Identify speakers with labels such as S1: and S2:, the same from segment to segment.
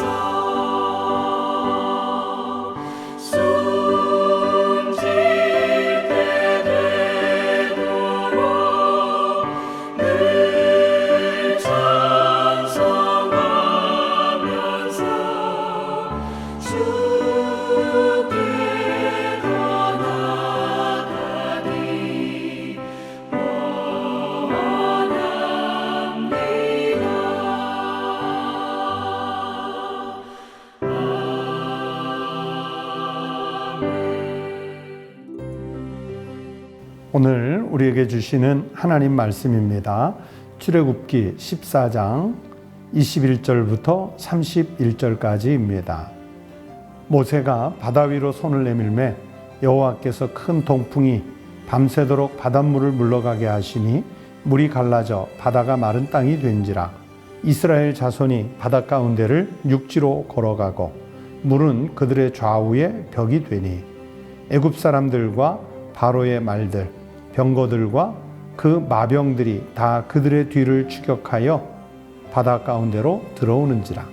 S1: song. 우리에게 주시는 하나님 말씀입니다. 출애굽기 14장 21절부터 31절까지입니다. 모세가 바다 위로 손을 내밀매 여호와께서 큰 동풍이 밤새도록 바닷물을 물러가게 하시니 물이 갈라져 바다가 마른 땅이 된지라 이스라엘 자손이 바다 가운데를 육지로 걸어가고 물은 그들의 좌우에 벽이 되니 애굽 사람들과 바로의 말들 병거들과 그 마병들이 다 그들의 뒤를 추격하여 바다 가운데로 들어오는지라.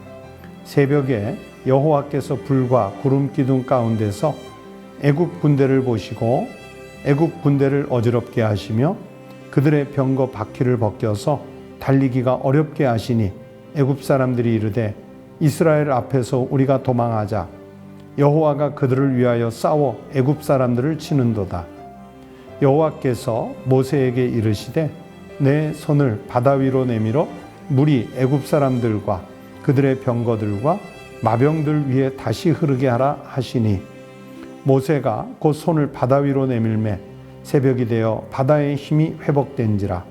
S1: 새벽에 여호와께서 불과 구름 기둥 가운데서 애굽 군대를 보시고 애굽 군대를 어지럽게 하시며 그들의 병거 바퀴를 벗겨서 달리기가 어렵게 하시니 애굽 사람들이 이르되 이스라엘 앞에서 우리가 도망하자. 여호와가 그들을 위하여 싸워 애굽 사람들을 치는도다 여호와께서 모세에게 이르시되 내 손을 바다 위로 내밀어 물이 애굽 사람들과 그들의 병거들과 마병들 위에 다시 흐르게 하라 하시니. 모세가 곧 손을 바다 위로 내밀매 새벽이 되어 바다의 힘이 회복된지라.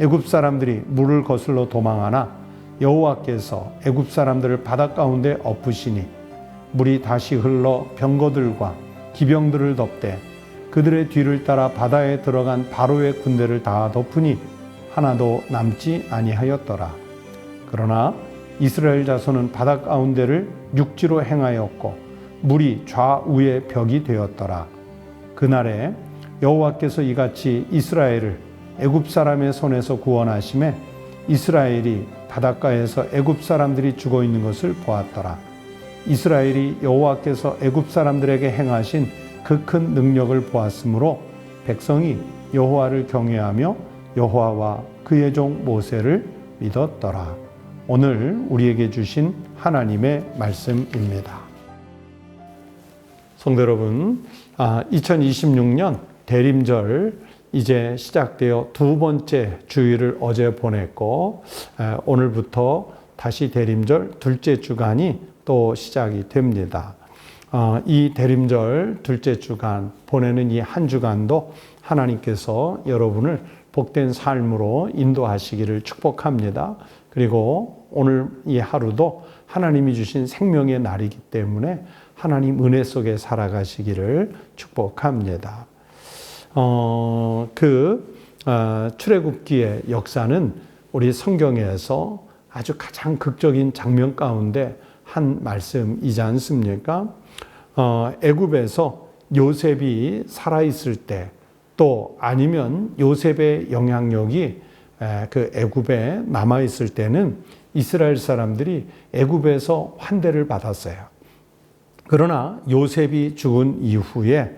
S1: 애굽 사람들이 물을 거슬러 도망하나 여호와께서 애굽 사람들을 바다 가운데 엎으시니. 물이 다시 흘러 병거들과 기병들을 덮되 그들의 뒤를 따라 바다에 들어간 바로의 군대를 다 덮으니 하나도 남지 아니하였더라. 그러나 이스라엘 자손은 바다 가운데를 육지로 행하였고 물이 좌우의 벽이 되었더라. 그날에 여호와께서 이같이 이스라엘을 애굽 사람의 손에서 구원하심에 이스라엘이 바닷가에서 애굽 사람들이 죽어 있는 것을 보았더라. 이스라엘이 여호와께서 애굽 사람들에게 행하신 그 큰 능력을 보았으므로 백성이 여호와를 경외하며 여호와와 그의 종 모세를 믿었더라. 오늘 우리에게 주신 하나님의 말씀입니다. 성도 여러분, 2026년 대림절 이제 시작되어 두 번째 주일을 어제 보냈고 오늘부터 다시 대림절 둘째 주간이 또 시작이 됩니다. 어, 이 대림절 둘째 주간 보내는 이 한 주간도 하나님께서 여러분을 복된 삶으로 인도하시기를 축복합니다. 그리고 오늘 이 하루도 하나님이 주신 생명의 날이기 때문에 하나님 은혜 속에 살아가시기를 축복합니다. 어, 그 어, 출애굽기의 역사는 우리 성경에서 아주 가장 극적인 장면 가운데 한 말씀이지 않습니까? 어, 애굽에서 요셉이 살아 있을 때 또 아니면 요셉의 영향력이 그 애굽에 남아 있을 때는 이스라엘 사람들이 애굽에서 환대를 받았어요. 그러나 요셉이 죽은 이후에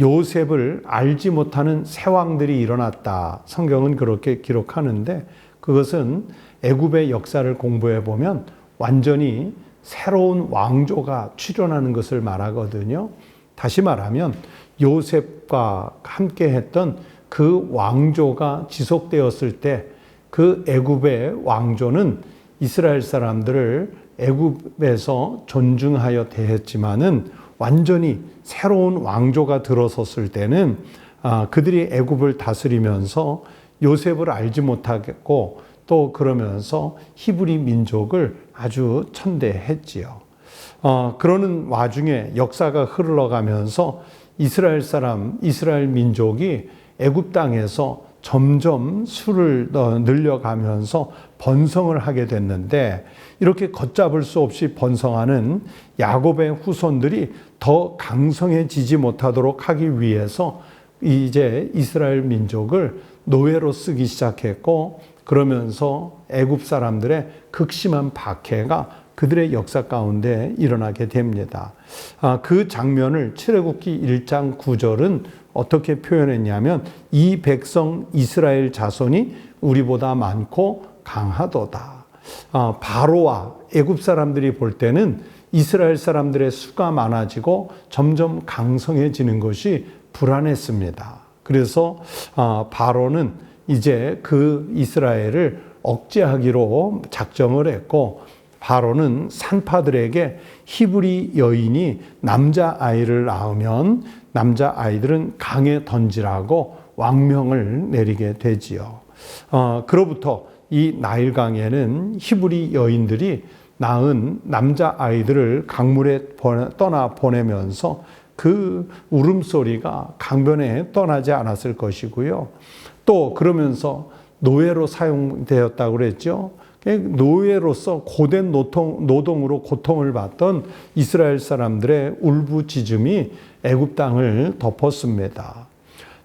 S1: 요셉을 알지 못하는 세왕들이 일어났다. 성경은 그렇게 기록하는데 그것은 애굽의 역사를 공부해 보면 완전히 새로운 왕조가 출현하는 것을 말하거든요. 다시 말하면 요셉과 함께 했던 그 왕조가 지속되었을 때 그 애굽의 왕조는 이스라엘 사람들을 애굽에서 존중하여 대했지만은 완전히 새로운 왕조가 들어섰을 때는 아, 그들이 애굽을 다스리면서 요셉을 알지 못하겠고 또 그러면서 히브리 민족을 아주 천대했지요. 어, 그러는 와중에 역사가 흘러가면서 이스라엘 사람, 이스라엘 민족이 애굽 땅에서 점점 수를 늘려가면서 번성을 하게 됐는데 이렇게 걷잡을 수 없이 번성하는 야곱의 후손들이 더 강성해지지 못하도록 하기 위해서 이제 이스라엘 민족을 노예로 쓰기 시작했고 그러면서 애굽 사람들의 극심한 박해가 그들의 역사 가운데 일어나게 됩니다. 아, 그 장면을 출애굽기 1장 9절은 어떻게 표현했냐면 이 백성 이스라엘 자손이 우리보다 많고 강하도다. 아, 바로와 애굽 사람들이 볼 때는 이스라엘 사람들의 수가 많아지고 점점 강성해지는 것이 불안했습니다. 그래서 아, 바로는 이제 그 이스라엘을 억제하기로 작정을 했고 바로는 산파들에게 히브리 여인이 남자 아이를 낳으면 남자 아이들은 강에 던지라고 왕명을 내리게 되지요. 어, 그로부터 이 나일강에는 히브리 여인들이 낳은 남자 아이들을 강물에 떠나 보내면서 그 울음소리가 강변에 떠나지 않았을 것이고요. 또 그러면서 노예로 사용되었다고 그랬죠. 노예로서 고된 노동, 노동 으로 고통을 받던 이스라엘 사람들의 울부짖음이 애굽 땅을 덮었습니다.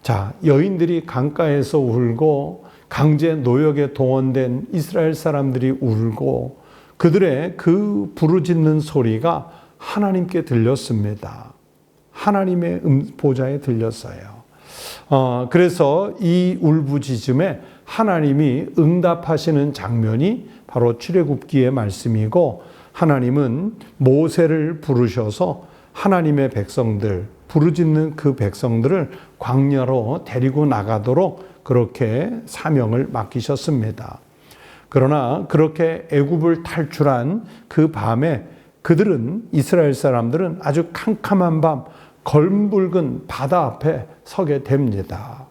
S1: 자, 여인들이 강가에서 울고 강제 노역에 동원된 이스라엘 사람들이 울고 그들의 그 부르짖는 소리가 하나님께 들렸습니다. 하나님의 음, 보좌에 들렸어요. 어, 그래서 이 울부짖음에 하나님이 응답하시는 장면이 바로 출애굽기의 말씀이고 하나님은 모세를 부르셔서 하나님의 백성들 부르짖는 그 백성들을 광야로 데리고 나가도록 그렇게 사명을 맡기셨습니다. 그러나 그렇게 애굽을 탈출한 그 밤에 그들은 이스라엘 사람들은 아주 캄캄한 밤 걸붉은 바다 앞에 서게 됩니다.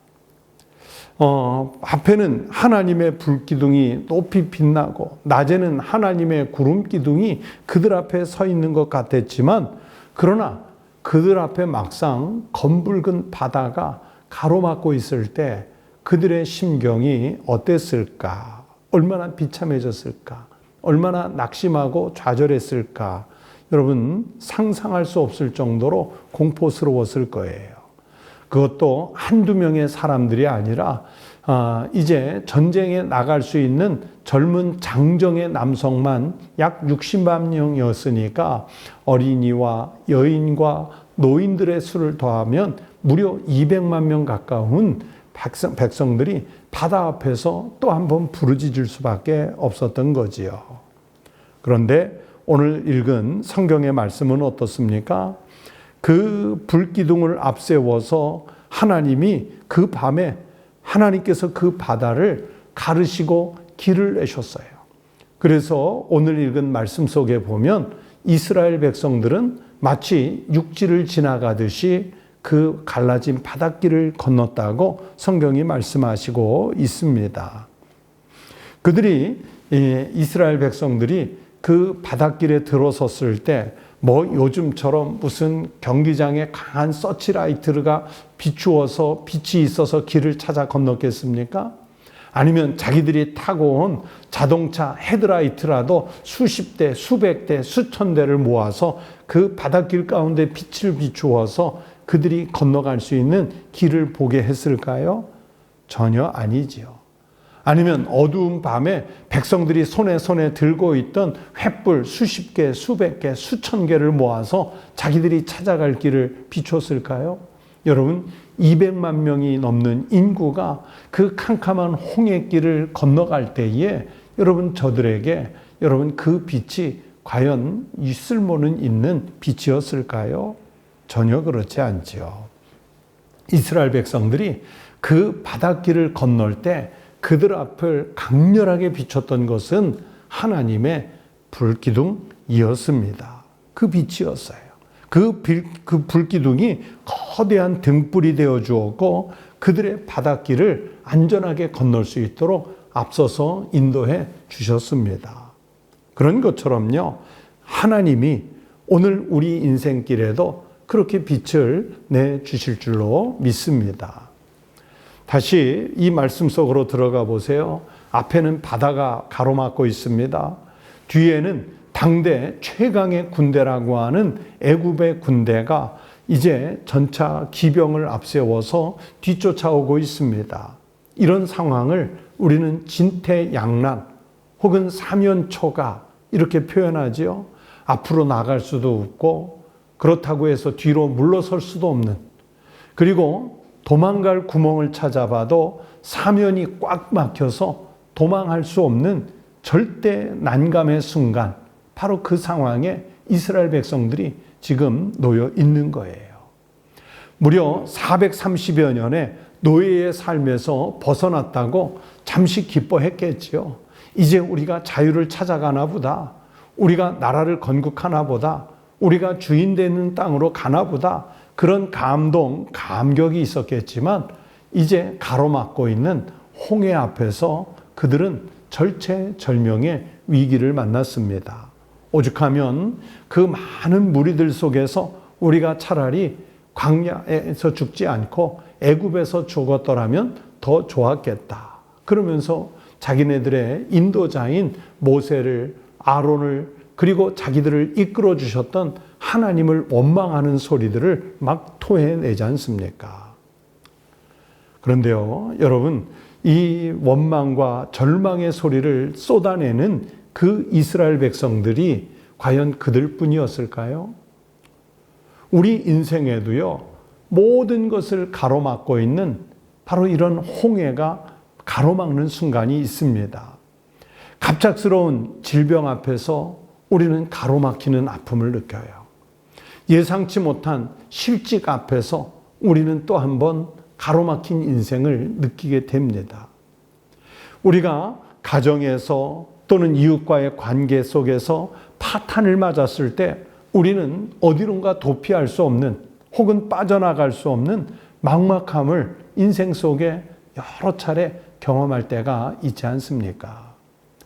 S1: 어, 앞에는 하나님의 불기둥이 높이 빛나고 낮에는 하나님의 구름 기둥이 그들 앞에 서 있는 것 같았지만 그러나 그들 앞에 막상 검붉은 바다가 가로막고 있을 때 그들의 심경이 어땠을까? 얼마나 비참해졌을까? 얼마나 낙심하고 좌절했을까? 여러분 상상할 수 없을 정도로 공포스러웠을 거예요. 그것도 한두 명의 사람들이 아니라 아, 이제 전쟁에 나갈 수 있는 젊은 장정의 남성만 약 60만 명이었으니까 어린이와 여인과 노인들의 수를 더하면 무려 200만 명 가까운 백성, 백성들이 바다 앞에서 또 한 번 부르짖을 수밖에 없었던 거지요. 그런데 오늘 읽은 성경의 말씀은 어떻습니까? 그 불기둥을 앞세워서 하나님이 그 밤에 하나님께서 그 바다를 가르시고 길을 내셨어요. 그래서 오늘 읽은 말씀 속에 보면 이스라엘 백성들은 마치 육지를 지나가듯이 그 갈라진 바닷길을 건넜다고 성경이 말씀하시고 있습니다. 그들이 이스라엘 백성들이 그 바닷길에 들어섰을 때 뭐 요즘처럼 무슨 경기장에 강한 서치라이트가 비추어서 빛이 있어서 길을 찾아 건넜겠습니까? 아니면 자기들이 타고 온 자동차 헤드라이트라도 수십 대, 수백 대, 수천 대를 모아서 그 바닷길 가운데 빛을 비추어서 그들이 건너갈 수 있는 길을 보게 했을까요? 전혀 아니지요. 아니면 어두운 밤에 백성들이 손에 손에 들고 있던 횃불 수십 개, 수백 개, 수천 개를 모아서 자기들이 찾아갈 길을 비췄을까요? 여러분, 200만 명이 넘는 인구가 그 캄캄한 홍해 길을 건너갈 때에 여러분 저들에게 여러분 그 빛이 과연 쓸모는 있는 빛이었을까요? 전혀 그렇지 않지요. 이스라엘 백성들이 그 바닷길을 건널 때 그들 앞을 강렬하게 비췄던 것은 하나님의 불기둥이었습니다. 그 빛이었어요. 그, 빌, 그 불기둥이 거대한 등불이 되어 주었고 그들의 바닷길을 안전하게 건널 수 있도록 앞서서 인도해 주셨습니다. 그런 것처럼요, 하나님이 오늘 우리 인생길에도 그렇게 빛을 내 주실 줄로 믿습니다. 다시 이 말씀 속으로 들어가 보세요. 앞에는 바다가 가로막고 있습니다. 뒤에는 당대 최강의 군대라고 하는 애굽의 군대가 이제 전차 기병을 앞세워서 뒤쫓아오고 있습니다. 이런 상황을 우리는 진퇴양난 혹은 사면초가 이렇게 표현하지요. 앞으로 나갈 수도 없고 그렇다고 해서 뒤로 물러설 수도 없는 그리고 도망갈 구멍을 찾아봐도 사면이 꽉 막혀서 도망할 수 없는 절대 난감의 순간, 바로 그 상황에 이스라엘 백성들이 지금 놓여 있는 거예요. 무려 430여 년의 노예의 삶에서 벗어났다고 잠시 기뻐했겠지요. 이제 우리가 자유를 찾아가나 보다. 우리가 나라를 건국하나 보다. 우리가 주인 되는 땅으로 가나 보다. 그런 감동, 감격이 있었겠지만 이제 가로막고 있는 홍해 앞에서 그들은 절체절명의 위기를 만났습니다. 오죽하면 그 많은 무리들 속에서 우리가 차라리 광야에서 죽지 않고 애굽에서 죽었더라면 더 좋았겠다. 그러면서 자기네들의 인도자인 모세를 아론을 그리고 자기들을 이끌어 주셨던 하나님을 원망하는 소리들을 막 토해내지 않습니까? 그런데요, 여러분, 이 원망과 절망의 소리를 쏟아내는 그 이스라엘 백성들이 과연 그들 뿐이었을까요? 우리 인생에도요, 모든 것을 가로막고 있는 바로 이런 홍해가 가로막는 순간이 있습니다. 갑작스러운 질병 앞에서 우리는 가로막히는 아픔을 느껴요. 예상치 못한 실직 앞에서 우리는 또 한 번 가로막힌 인생을 느끼게 됩니다. 우리가 가정에서 또는 이웃과의 관계 속에서 파탄을 맞았을 때 우리는 어디론가 도피할 수 없는 혹은 빠져나갈 수 없는 막막함을 인생 속에 여러 차례 경험할 때가 있지 않습니까?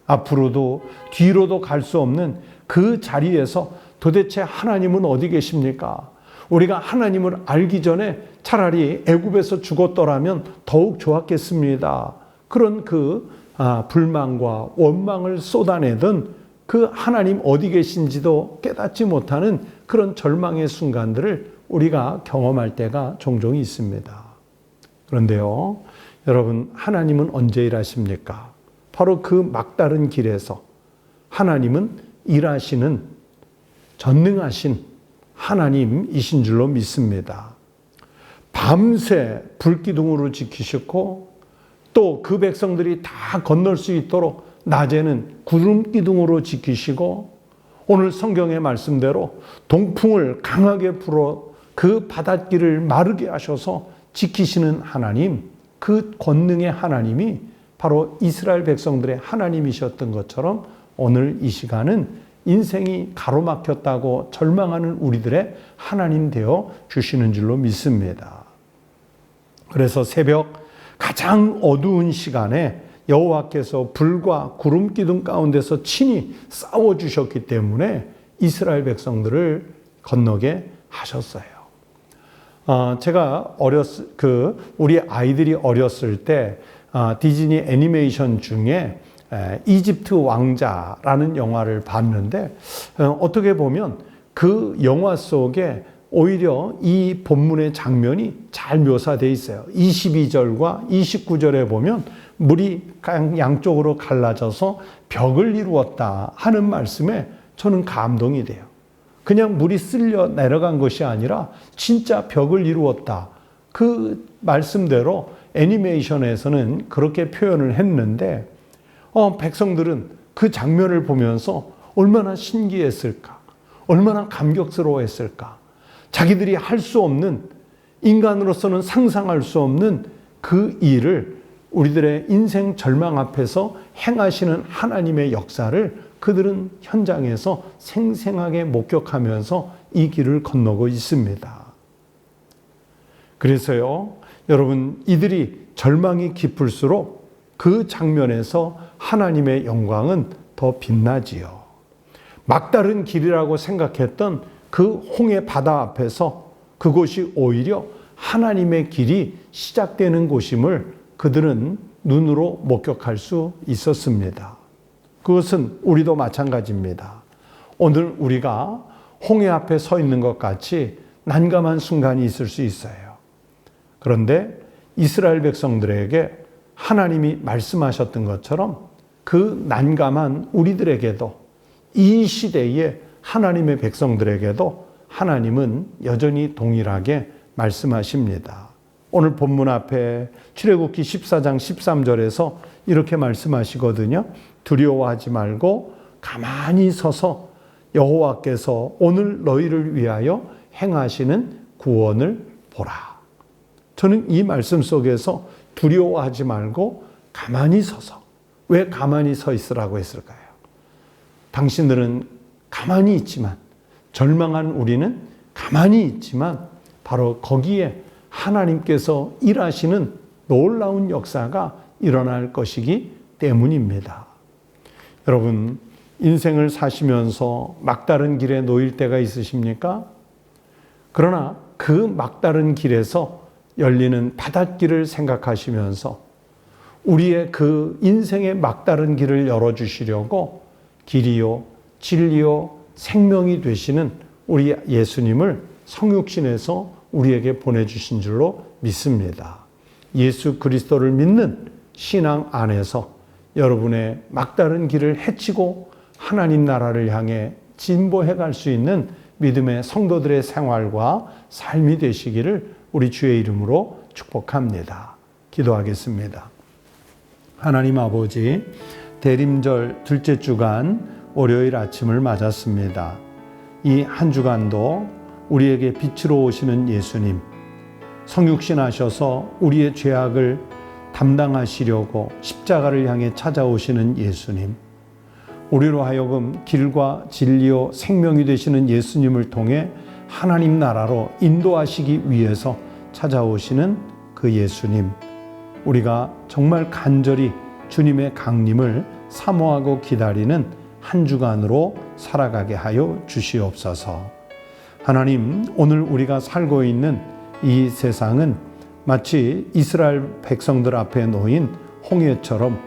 S1: 앞으로도 뒤로도 갈 수 없는 그 자리에서 도대체 하나님은 어디 계십니까? 우리가 하나님을 알기 전에 차라리 애굽에서 죽었더라면 더욱 좋았겠습니다. 그런 그 아, 불만과 원망을 쏟아내던 그 하나님 어디 계신지도 깨닫지 못하는 그런 절망의 순간들을 우리가 경험할 때가 종종 있습니다. 그런데요, 여러분, 하나님은 언제 일하십니까? 바로 그 막다른 길에서 하나님은 일하시는 전능하신 하나님이신 줄로 믿습니다. 밤새 불기둥으로 지키셨고 또 그 백성들이 다 건널 수 있도록 낮에는 구름 기둥으로 지키시고 오늘 성경의 말씀대로 동풍을 강하게 불어 그 바닷길을 마르게 하셔서 지키시는 하나님, 그 권능의 하나님이 바로 이스라엘 백성들의 하나님이셨던 것처럼 오늘 이 시간은 인생이 가로막혔다고 절망하는 우리들의 하나님 되어 주시는 줄로 믿습니다. 그래서 새벽 가장 어두운 시간에 여호와께서 불과 구름 기둥 가운데서 친히 싸워 주셨기 때문에 이스라엘 백성들을 건너게 하셨어요. 어, 제가 어렸 그 우리 아이들이 어렸을 때 어, 디즈니 애니메이션 중에 에, 이집트 왕자라는 영화를 봤는데 어, 어떻게 보면 그 영화 속에 오히려 이 본문의 장면이 잘 묘사되어 있어요. 22절과 29절에 보면 물이 양쪽으로 갈라져서 벽을 이루었다 하는 말씀에 저는 감동이 돼요. 그냥 물이 쓸려 내려간 것이 아니라 진짜 벽을 이루었다. 그 말씀대로 애니메이션에서는 그렇게 표현을 했는데, 어, 백성들은 그 장면을 보면서 얼마나 신기했을까? 얼마나 감격스러워했을까? 자기들이 할 수 없는, 인간으로서는 상상할 수 없는 그 일을 우리들의 인생 절망 앞에서 행하시는 하나님의 역사를 그들은 현장에서 생생하게 목격하면서 이 길을 건너고 있습니다. 그래서요, 여러분, 이들이 절망이 깊을수록 그 장면에서 하나님의 영광은 더 빛나지요. 막다른 길이라고 생각했던 그 홍해 바다 앞에서 그곳이 오히려 하나님의 길이 시작되는 곳임을 그들은 눈으로 목격할 수 있었습니다. 그것은 우리도 마찬가지입니다. 오늘 우리가 홍해 앞에 서 있는 것 같이 난감한 순간이 있을 수 있어요. 그런데 이스라엘 백성들에게 하나님이 말씀하셨던 것처럼 그 난감한 우리들에게도 이 시대의 하나님의 백성들에게도 하나님은 여전히 동일하게 말씀하십니다. 오늘 본문 앞에 출애굽기 14장 13절에서 이렇게 말씀하시거든요. 두려워하지 말고 가만히 서서 여호와께서 오늘 너희를 위하여 행하시는 구원을 보라. 저는 이 말씀 속에서 두려워하지 말고 가만히 서서 왜 가만히 서 있으라고 했을까요? 당신들은 가만히 있지만 절망한 우리는 가만히 있지만 바로 거기에 하나님께서 일하시는 놀라운 역사가 일어날 것이기 때문입니다. 여러분, 인생을 사시면서 막다른 길에 놓일 때가 있으십니까? 그러나 그 막다른 길에서 열리는 바닷길을 생각하시면서 우리의 그 인생의 막다른 길을 열어주시려고 길이요, 진리요, 생명이 되시는 우리 예수님을 성육신에서 우리에게 보내주신 줄로 믿습니다. 예수 그리스도를 믿는 신앙 안에서 여러분의 막다른 길을 헤치고 하나님 나라를 향해 진보해 갈 수 있는 믿음의 성도들의 생활과 삶이 되시기를 우리 주의 이름으로 축복합니다. 기도하겠습니다. 하나님 아버지, 대림절 둘째 주간 월요일 아침을 맞았습니다. 이 한 주간도 우리에게 빛으로 오시는 예수님, 성육신 하셔서 우리의 죄악을 담당하시려고 십자가를 향해 찾아오시는 예수님, 우리로 하여금 길과 진리요 생명이 되시는 예수님을 통해 하나님 나라로 인도하시기 위해서 찾아오시는 그 예수님, 우리가 정말 간절히 주님의 강림을 사모하고 기다리는 한 주간으로 살아가게 하여 주시옵소서. 하나님, 오늘 우리가 살고 있는 이 세상은 마치 이스라엘 백성들 앞에 놓인 홍해처럼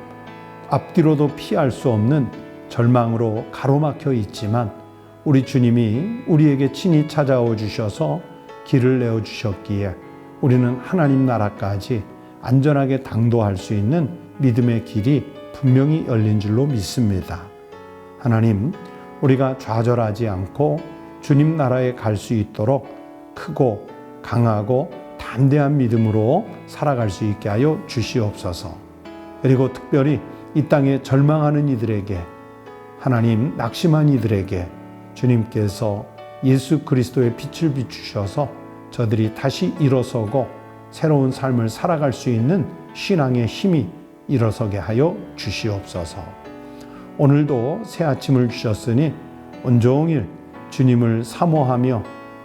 S1: 앞뒤로도 피할 수 없는 절망으로 가로막혀 있지만 우리 주님이 우리에게 친히 찾아오 주셔서 길을 내어 주셨기에 우리는 하나님 나라까지 안전하게 당도할 수 있는 믿음의 길이 분명히 열린 줄로 믿습니다. 하나님, 우리가 좌절하지 않고 주님 나라에 갈 수 있도록 크고 강하고 담대한 믿음으로 살아갈 수 있게 하여 주시옵소서. 그리고 특별히 이 땅에 절망하는 이들에게 하나님 낙심한 이들에게 주님께서 예수 그리스도의 빛을 비추셔서 저들이 다시 일어서고 새로운 삶을 살아갈 수 있는 신앙의 힘이 일어서게 하여 주시옵소서. 오늘도 새 아침을 주셨으니 온종일 주님을 사모하며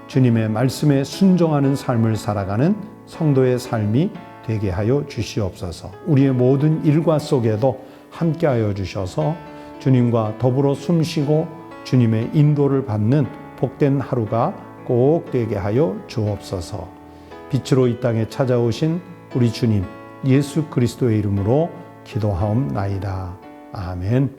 S1: 주님의 말씀에 순종하는 삶을 살아가는 성도의 삶이 되게 하여 주시옵소서. 우리의 모든 일과 속에도 함께하여 주셔서 주님과 더불어 숨쉬고 주님의 인도를 받는 복된 하루가 꼭 되게 하여 주옵소서. 빛으로 이 땅에 찾아오신 우리 주님 예수 그리스도의 이름으로 기도하옵나이다. 아멘.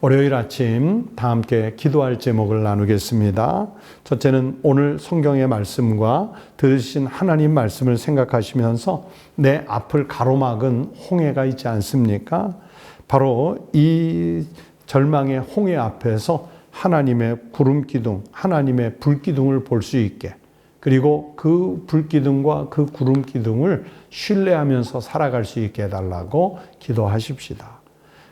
S1: 월요일 아침 다 함께 기도할 제목을 나누겠습니다. 첫째는 오늘 성경의 말씀과 들으신 하나님 말씀을 생각하시면서 내 앞을 가로막은 홍해가 있지 않습니까? 바로 이 절망의 홍해 앞에서 하나님의 구름 기둥, 하나님의 불 기둥을 볼 수 있게 그리고 그 불기둥과 그 구름 기둥을 신뢰하면서 살아갈 수 있게 해달라고 기도하십시다.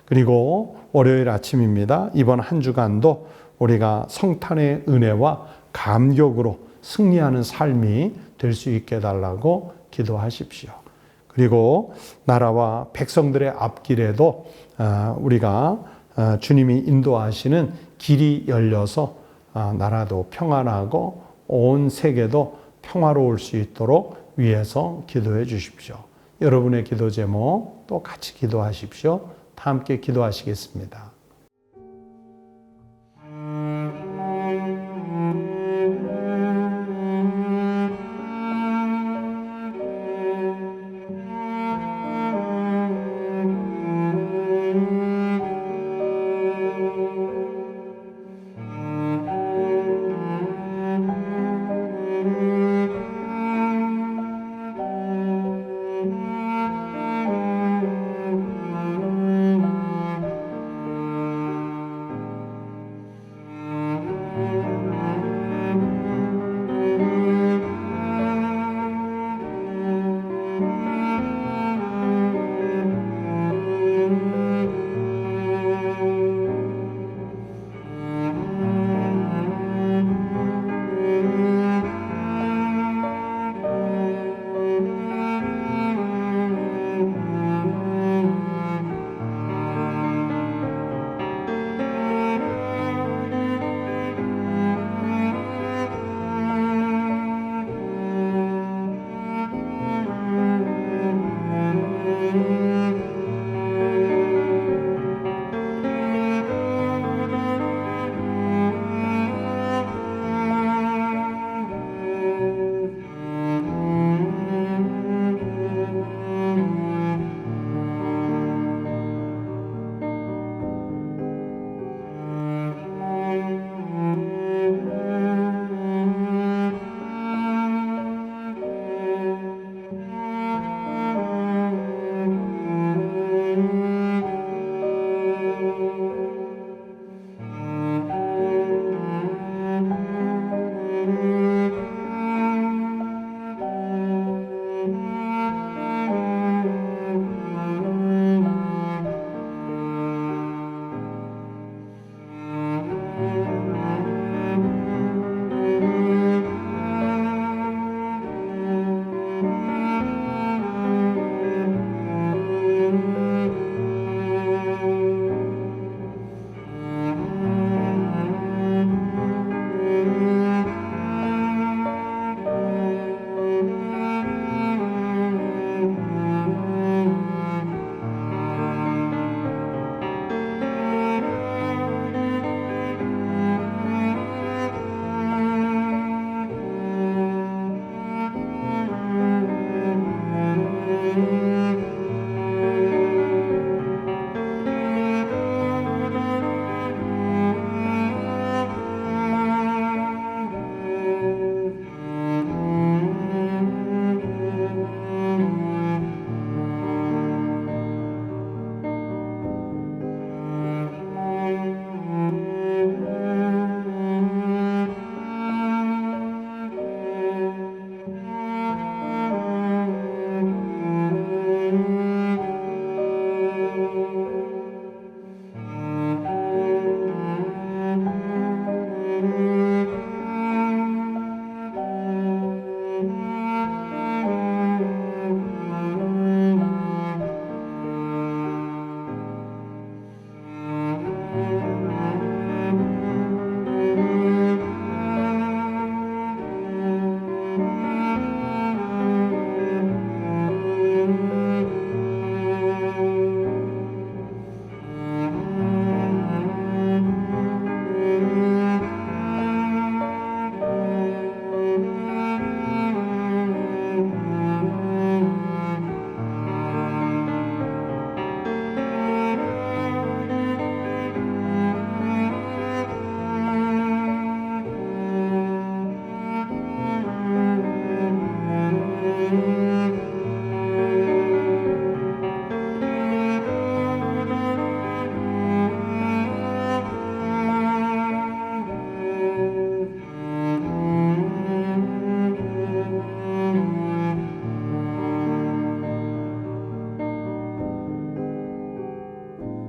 S1: 그리고 월요일 아침입니다. 이번 한 주간도 우리가 성탄의 은혜와 감격으로 승리하는 삶이 될 수 있게 해달라고 기도하십시오. 그리고 나라와 백성들의 앞길에도 아, 우리가 아, 주님이 인도하시는 길이 열려서 아, 나라도 평안하고 온 세계도 평화로울 수 있도록 위해서 기도해 주십시오. 여러분의 기도 제목 또 같이 기도하십시오. 다 함께 기도하시겠습니다.